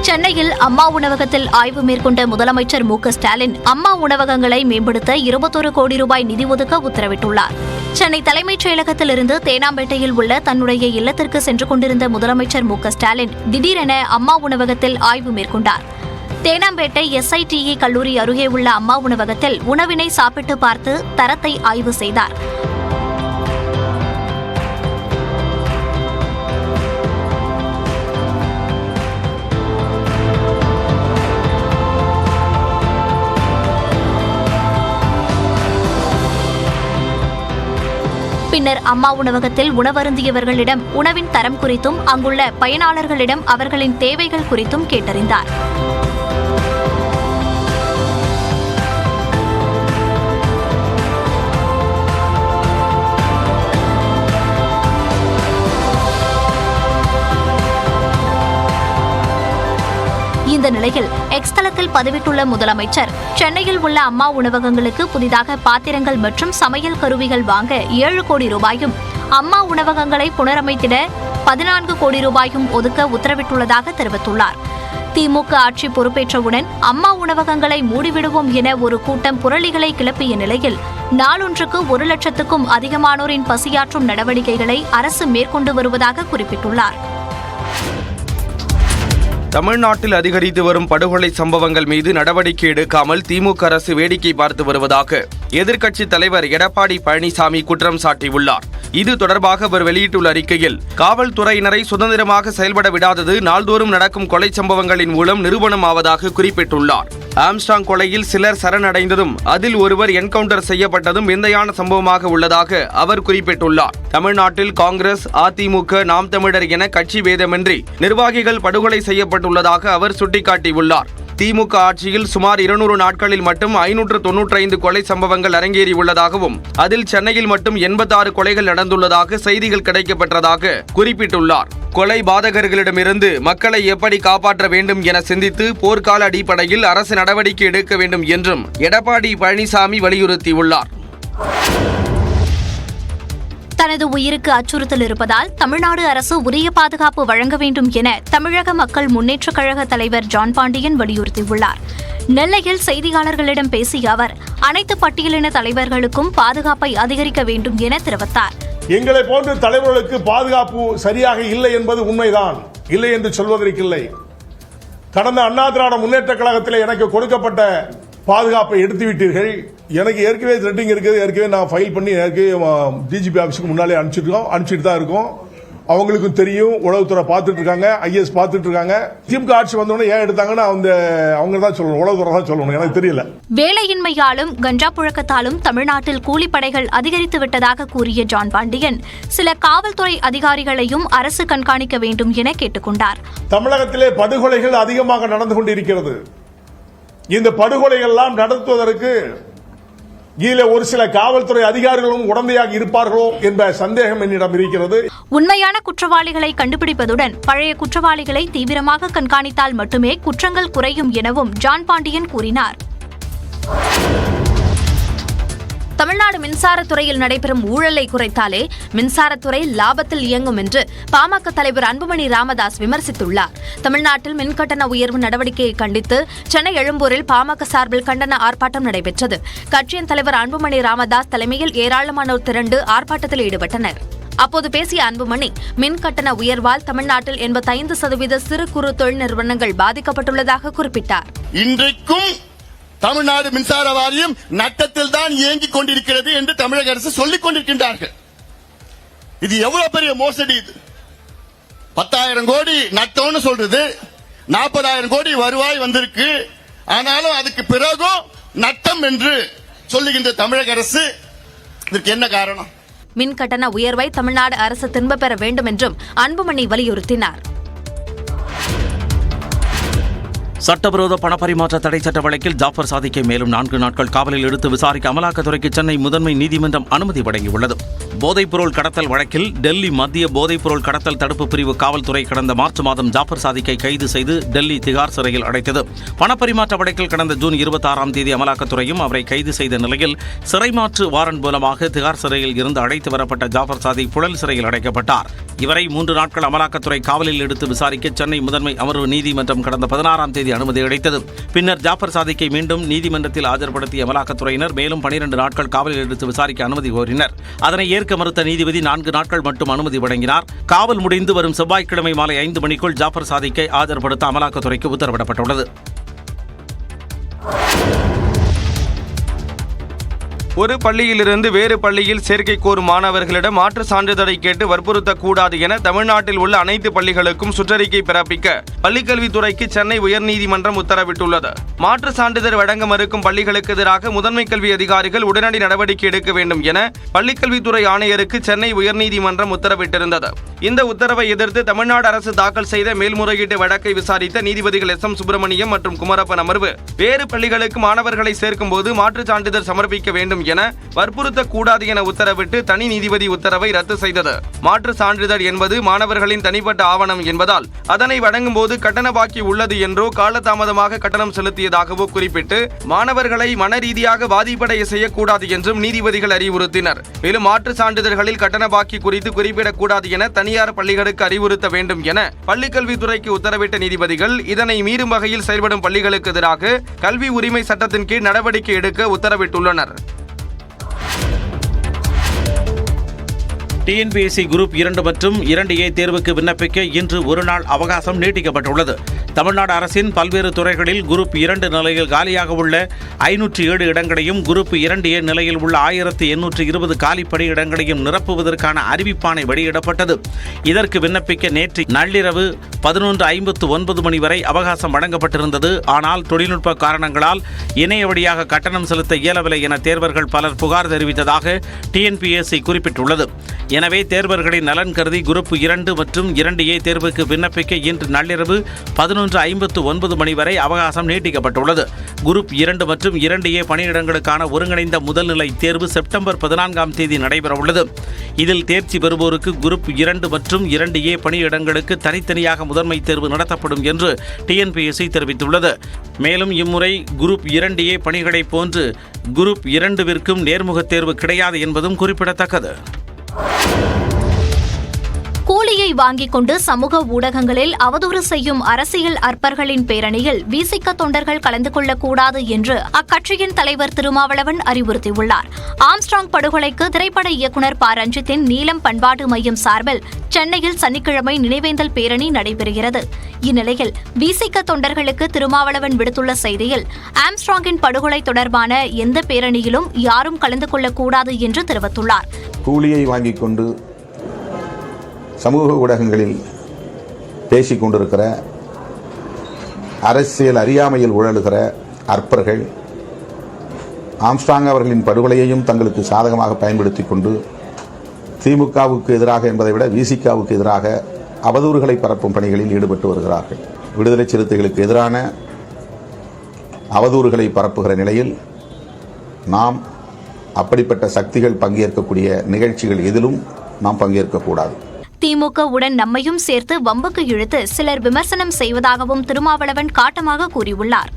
சென்னையில் அம்மா உணவகத்தில் ஆய்வு மேற்கொண்ட முதலமைச்சர் மு ஸ்டாலின் அம்மா உணவகங்களை மேம்படுத்த இருபத்தொரு கோடி ரூபாய் நிதி ஒதுக்க உத்தரவிட்டுள்ளார். சென்னை தலைமைச் செயலகத்திலிருந்து தேனாம்பேட்டையில் உள்ள தன்னுடைய இல்லத்திற்கு சென்று கொண்டிருந்த முதலமைச்சர் மு ஸ்டாலின் திடீரென அம்மா உணவகத்தில் ஆய்வு மேற்கொண்டார். தேனாம்பேட்டை எஸ்ஐடிஇ கல்லூரி அருகே உள்ள அம்மா உணவகத்தில் உணவினை சாப்பிட்டு பார்த்து தரத்தை ஆய்வு செய்தார். பின்னர் அம்மா உணவகத்தில் உணவருந்தியவர்களிடம் உணவின் தரம் குறித்தும் அங்குள்ள பயனாளர்களிடம் அவர்களின் தேவைகள் குறித்தும் கேட்டறிந்தார். இந்த நிலையில் எக்ஸ் பதிவிட்டுள்ள முதலமைச்சர். சென்னையில் உள்ள அம்மா உணவகங்களுக்கு புதிதாக பாத்திரங்கள் மற்றும் சமையல் கருவிகள் வாங்க ஏழு கோடி ரூபாயும் அம்மா உணவகங்களை புனரமைத்திட பதினான்கு கோடி ரூபாயும் ஒதுக்க உத்தரவிட்டுள்ளதாக தெரிவித்துள்ளார். திமுக ஆட்சி பொறுப்பேற்றவுடன் அம்மா உணவகங்களை மூடிவிடுவோம் என ஒரு கூட்டம் புரளிகளை கிளப்பிய நிலையில் நாளொன்றுக்கு ஒரு லட்சத்துக்கும் அதிகமானோரின் பசியாற்றும் நடவடிக்கைகளை அரசு மேற்கொண்டு வருவதாக குறிப்பிட்டுள்ளார். தமிழ்நாட்டில் அதிகரித்து வரும் படுகொலை சம்பவங்கள் மீது நடவடிக்கை எடுக்காமல் திமுக அரசு வேடிக்கை பார்த்து வருவதாக எதிர்க்கட்சித் தலைவர் எடப்பாடி பழனிசாமி குற்றம் சாட்டியுள்ளார். இது தொடர்பாக அவர் வெளியிட்டுள்ள அறிக்கையில் காவல்துறையினரை சுதந்திரமாக செயல்பட விடாதது நாள்தோறும் நடக்கும் கொலை சம்பவங்களின் மூலம் நிரூபணமாவதாக குறிப்பிட்டுள்ளார். ஆம்ஸ்டாங் கொலையில் சிலர் சரணடைந்ததும் அதில் ஒருவர் என்கவுண்டர் செய்யப்பட்டதும் விந்தையான சம்பவமாக உள்ளதாக அவர் குறிப்பிட்டுள்ளார். தமிழ்நாட்டில் காங்கிரஸ் அதிமுக நாம் தமிழர் என கட்சி பேதமின்றி நிர்வாகிகள் படுகொலை செய்யப்பட்டுள்ளதாக அவர் சுட்டிக்காட்டியுள்ளார். திமுக ஆட்சியில் சுமார் இருநூறு நாட்களில் மட்டும் ஐநூற்று தொன்னூற்றைந்து கொலை சம்பவங்கள் அரங்கேறியுள்ளதாகவும் அதில் சென்னையில் மட்டும் எண்பத்தாறு கொலைகள் நடந்துள்ளதாக செய்திகள் கிடைக்கப்பெற்றதாக குறிப்பிட்டுள்ளார். கொலை பாதகர்களிடமிருந்து மக்களை எப்படி காப்பாற்ற வேண்டும் என சிந்தித்து போர்க்கால அடிப்படையில் அரசு நடவடிக்கை எடுக்க வேண்டும் என்றும் எடப்பாடி பழனிசாமி வலியுறுத்தியுள்ளார். தனது உயிருக்கு அச்சுறுத்தல் இருப்பதால் தமிழ்நாடு அரசு உரிய பாதுகாப்பு வழங்க வேண்டும் என தமிழக மக்கள் முன்னேற்றக் கழக தலைவர் ஜான் பாண்டியன் வலியுறுத்தியுள்ளார். நெல்லையில் செய்தியாளர்களிடம் பேசிய அவர் அனைத்து பட்டியலின தலைவர்களுக்கும் பாதுகாப்பை அதிகரிக்க வேண்டும் என தெரிவித்தார். எங்களை போன்ற தலைவர்களுக்கு பாதுகாப்பு சரியாக இல்லை என்பது உண்மைதான். இல்லை என்று சொல்வதற்கில்லை கடந்த அண்ணா திராவிட முன்னேற்ற கழகத்தில் எனக்கு கொடுக்கப்பட்ட பாதுகாப்பை எடுத்து விட்டீர்கள் எனக்கு ஏற்கனவே த்ரெட்டிங் இருக்குது ஏற்கனவே நான் ஃபைல் பண்ணி ஏற்கனவே டிஜிபி ஆஃபீஸுக்கு முன்னாலே அனுப்பிச்சிருக்கோம் அனுப்பிச்சிட்டு தான் இருக்கோம். அவங்களுக்கும் தெரியும் உளவுத்துறை பார்த்துட்டு இருக்காங்க ஐஎஸ் பார்த்துட்டு இருக்காங்க. திமுக ஆட்சி வந்தோடனே ஏன் எடுத்தாங்கன்னா அந்த அவங்க தான் சொல்லணும் உளவுத்துறை தான் சொல்லணும் எனக்கு தெரியல. வேலையின்மையாலும் கஞ்சா புழக்கத்தாலும் தமிழ்நாட்டில் கூலிப்படைகள் அதிகரித்து விட்டதாக கூறிய ஜான் பாண்டியன் சில காவல்துறை அதிகாரிகளையும் அரசு கண்காணிக்க வேண்டும் என கேட்டுக்கொண்டார். தமிழகத்திலே படுகொலைகள் அதிகமாக நடந்து கொண்டிருக்கிறது. இந்த படுகொலைகள் எல்லாம் நடத்துவதற்கு கீழே ஒரு சில காவல்துறை அதிகாரிகளும் உடந்தையாக இருப்பார்களோ என்ற சந்தேகம் என்னிடம் இருக்கிறது. உண்மையான குற்றவாளிகளை கண்டுபிடிப்பதுடன் பழைய குற்றவாளிகளை தீவிரமாக கண்காணித்தால் மட்டுமே குற்றங்கள் குறையும் எனவும் ஜான் பாண்டியன் கூறினார். தமிழ்நாடு மின்சாரத்துறையில் நடைபெறும் ஊழலை குறைத்தாலே மின்சாரத்துறை லாபத்தில் இயங்கும் என்று பாமக தலைவர் அன்புமணி ராமதாஸ் விமர்சித்துள்ளார். தமிழ்நாட்டில் மின்கட்டண உயர்வு நடவடிக்கையை கண்டித்து சென்னை எழும்பூரில் பாமக சார்பில் கண்டன ஆர்ப்பாட்டம் நடைபெற்றது. கட்சியின் தலைவர் அன்புமணி ராமதாஸ் தலைமையில் ஏராளமானோர் திரண்டு ஆர்ப்பாட்டத்தில் ஈடுபட்டனர். அப்போது பேசிய அன்புமணி மின் கட்டண உயர்வால் தமிழ்நாட்டில் எண்பத்தைந்து சதவீத சிறு குறு தொழில் நிறுவனங்கள் பாதிக்கப்பட்டுள்ளதாக குறிப்பிட்டார். இன்றைக்கும் தமிழ்நாடு மின்சார வாரியம் நட்டத்தில் தான் இயங்கிக் கொண்டிருக்கிறது என்று தமிழக அரசு சொல்லிக் கொண்டிருக்கின்றார்கள். இது எவ்வளவு பெரிய மோசடி இது? பத்தாயிரம் கோடி நட்டம்னு சொல்றது. நாற்பதாயிரம் கோடி வருவாய் வந்திருக்கு. ஆனாலும் அதுக்கு பிறகும் நட்டம் என்று சொல்லுகின்ற தமிழக அரசு இதற்கு என்ன காரணம்? மின் கட்டண உயர்வை தமிழ்நாடு அரசு திரும்ப பெற வேண்டும் என்றும் அன்புமணி வலியுறுத்தினார். சட்டவிரோத பணப்பரிமாற்ற தடை சட்ட வழக்கில் ஜாஃபர் சாதிக்கை மேலும் நான்கு நாட்கள் காவலில் எடுத்து விசாரிக்க அமலாக்கத்துறைக்கு சென்னை முதன்மை நீதிமன்றம் அனுமதி வழங்கியுள்ளது. போதைப்பொருள் கடத்தல் வழக்கில் டெல்லி மத்திய போதைப்பொருள் கடத்தல் தடுப்பு பிரிவு காவல்துறை கடந்த மார்ச் மாதம் ஜாஃபர் சாதிக்கை கைது செய்து டெல்லி திகார் சிறையில் அடைத்தது. பணப்பரிமாற்ற வழக்கில் கடந்த ஜூன் இருபத்தாறாம் தேதி அமலாக்கத்துறையும் அவரை கைது செய்த நிலையில் சிறை மாற்று வாரண்ட் மூலமாக திகார் சிறையில் இருந்து அழைத்து வரப்பட்ட ஜாஃபர் சாதி புழல் சிறையில் அடைக்கப்பட்டார். இவரை மூன்று நாட்கள் அமலாக்கத்துறை காவலில் எடுத்து விசாரிக்க சென்னை முதன்மை அமர்வு நீதிமன்றம் கடந்த பதினாறாம் தேதி அனுமதி அளித்தது. பின்னர் ஜாஃபர் சாதிக்கை மீண்டும் நீதிமன்றத்தில் ஆஜர்படுத்திய அமலாக்கத்துறையினர் மேலும் பனிரெண்டு நாட்கள் காவலில் எடுத்து விசாரிக்க அனுமதி கோரினர். அதனை ஏற்க மறுத்த நீதிபதி நான்கு நாட்கள் மட்டும் அனுமதி வழங்கினார். காவல் முடிந்து வரும் செவ்வாய்க்கிழமை மாலை ஐந்து மணிக்குள் ஜாஃபர் சாதிக்கை ஆஜர்படுத்த அமலாக்கத்துறைக்கு உத்தரவிடப்பட்டுள்ளது. ஒரு பள்ளியிலிருந்து வேறு பள்ளியில் சேர்க்கை கோரும் மாணவர்களிடம் மாற்று சான்றிதழை கேட்டு வற்புறுத்தக்கூடாது என தமிழ்நாட்டில் உள்ள அனைத்து பள்ளிகளுக்கும் சுற்றறிக்கை பிறப்பிக்க பள்ளிக்கல்வித்துறைக்கு சென்னை உயர்நீதிமன்றம் உத்தரவிட்டுள்ளது. மாற்று சான்றிதழ் வழங்க மறுக்கும் பள்ளிகளுக்கு எதிராக முதன்மை கல்வி அதிகாரிகள் உடனடி நடவடிக்கை எடுக்க வேண்டும் என பள்ளிக்கல்வித்துறை ஆணையருக்கு சென்னை உயர்நீதிமன்றம் உத்தரவிட்டிருந்தது. இந்த உத்தரவை எதிர்த்து தமிழ்நாடு அரசு தாக்கல் செய்த மேல்முறையீட்டு வழக்கை விசாரித்த நீதிபதிகள் எஸ். எம். சுப்பிரமணியம் மற்றும் குமரப்பன் அமர்வு வேறு பள்ளிகளுக்கு மாணவர்களை சேர்க்கும் போது மாற்றுச் சான்றிதழ் சமர்ப்பிக்க வேண்டும் என வற்புறுத்தக்கூடாது என உத்தரவிட்டு தனி நீதிபதி உத்தரவை ரத்து செய்தது. மாற்று சான்றிதழ் என்பது மாணவர்களின் தனிப்பட்ட ஆவணம் என்பதால் அதனை வழங்கும் போது கட்டண பாக்கி உள்ளது என்றோ காலதாமதமாக கட்டணம் செலுத்தியதாகவோ குறிப்பிட்டு மாணவர்களை மன ரீதியாக பாதிப்படைய செய்யக்கூடாது என்றும் நீதிபதிகள் அறிவுறுத்தினர். மேலும் மாற்று சான்றிதழ்களில் கட்டண பாக்கி குறித்து குறிப்பிடக்கூடாது என தனியார் பள்ளிகளுக்கு அறிவுறுத்த வேண்டும் என பள்ளிக்கல்வித்துறைக்கு உத்தரவிட்ட நீதிபதிகள் இதனை மீறும் வகையில் செயல்படும் பள்ளிகளுக்கு எதிராக கல்வி உரிமை சட்டத்தின் கீழ் நடவடிக்கை எடுக்க உத்தரவிட்டுள்ளனர். டிஎன்பிஎஸ்சி குரூப் இரண்டு மற்றும் இரண்டு ஏ தேர்வுக்கு விண்ணப்பிக்க இன்று ஒரு நாள் அவகாசம் நீட்டிக்கப்பட்டுள்ளது. தமிழ்நாடு அரசின் பல்வேறு துறைகளில் குரூப் இரண்டு நிலையில் காலியாக உள்ள ஐநூற்றி ஏழு இடங்களையும் குரூப் இரண்டு ஏ நிலையில் உள்ள ஆயிரத்தி எண்ணூற்று இருபது காலி பணியிடங்களையும் நிரப்புவதற்கான அறிவிப்பாணை வெளியிடப்பட்டது. இதற்கு விண்ணப்பிக்க நேற்று நள்ளிரவு பதினொன்று ஐம்பத்து ஒன்பது மணி வரை அவகாசம் வழங்கப்பட்டிருந்தது. ஆனால் தொழில்நுட்ப காரணங்களால் இணைய வழியாக கட்டணம் செலுத்த இயலவில்லை என தேர்வர்கள் பலர் புகார் தெரிவித்ததாக டிஎன்பிஎஸ்சி குறிப்பிட்டுள்ளது. எனவே தேர்வர்களின் நலன் கருதி குரூப் இரண்டு மற்றும் இரண்டு ஏ தேர்வுக்கு விண்ணப்பிக்க இன்று நள்ளிரவு பதினொன்று ஐம்பத்து ஒன்பது மணி வரை அவகாசம் நீட்டிக்கப்பட்டுள்ளது. குரூப் இரண்டு மற்றும் இரண்டு ஏ பணியிடங்களுக்கான ஒருங்கிணைந்த முதல்நிலை தேர்வு செப்டம்பர் பதினான்காம் தேதி நடைபெறவுள்ளது. இதில் தேர்ச்சி பெறுவோருக்கு குரூப் இரண்டு மற்றும் இரண்டு ஏ பணியிடங்களுக்கு தனித்தனியாக முதன்மை தேர்வு நடத்தப்படும் என்று டிஎன்பிஎஸ்சி தெரிவித்துள்ளது. மேலும் இம்முறை குரூப் இரண்டு ஏ பணிகளைப் போன்று குரூப் இரண்டுவிற்கும் நேர்முகத் தேர்வு கிடையாது என்பதும் குறிப்பிடத்தக்கது. பணத்தை வாங்கிக் கொண்டு சமூக ஊடகங்களில் அவதூறு செய்யும் அரசியல் அற்பர்களின் பேரணியில் விசிக தொண்டர்கள் கலந்து கொள்ளக்கூடாது என்று அக்கட்சியின் தலைவர் திருமாவளவன் அறிவுறுத்தியுள்ளார். ஆம்ஸ்ட்ராங் படுகொலைக்கு திரைப்பட இயக்குநர் ப. ரஞ்சித்தின் நீலம் பண்பாட்டு மையம் சார்பில் சென்னையில் சனிக்கிழமை நினைவேந்தல் பேரணி நடைபெறுகிறது. இந்நிலையில் விசிக தொண்டர்களுக்கு திருமாவளவன் விடுத்துள்ள செய்தியில் ஆம்ஸ்ட்ராங்கின் படுகொலை தொடர்பான எந்த பேரணியிலும் யாரும் கலந்து கொள்ளக்கூடாது என்று தெரிவித்துள்ளார். கூலியை வாங்கிக் கொண்டு சமூக ஊடகங்களில் பேசிக் கொண்டிருக்கிற அரசியல் அறியாமையில் உழலுகிற அற்பர்கள் ஆம்ஸ்டாங் அவர்களின் படுகொலையையும் தங்களுக்கு சாதகமாக பயன்படுத்தி கொண்டு திமுகவுக்கு எதிராக என்பதை விட விசிகாவுக்கு எதிராக அவதூறுகளை பரப்பும் பணிகளில் ஈடுபட்டு வருகிறார்கள். விடுதலை சிறுத்தைகளுக்கு எதிரான அவதூறுகளை பரப்புகிற நிலையில் நாம் அப்படிப்பட்ட சக்திகள் பங்கேற்கக்கூடிய நிகழ்ச்சிகள் எதிலும் நாம் பங்கேற்கக்கூடாது திமுக உடன் நம்மையும் சேர்த்து வம்புக்கு இழுத்து சிலர் விமர்சனம் செய்வதாகவும் திருமாவளவன் காட்டமாக கூறியுள்ளார்.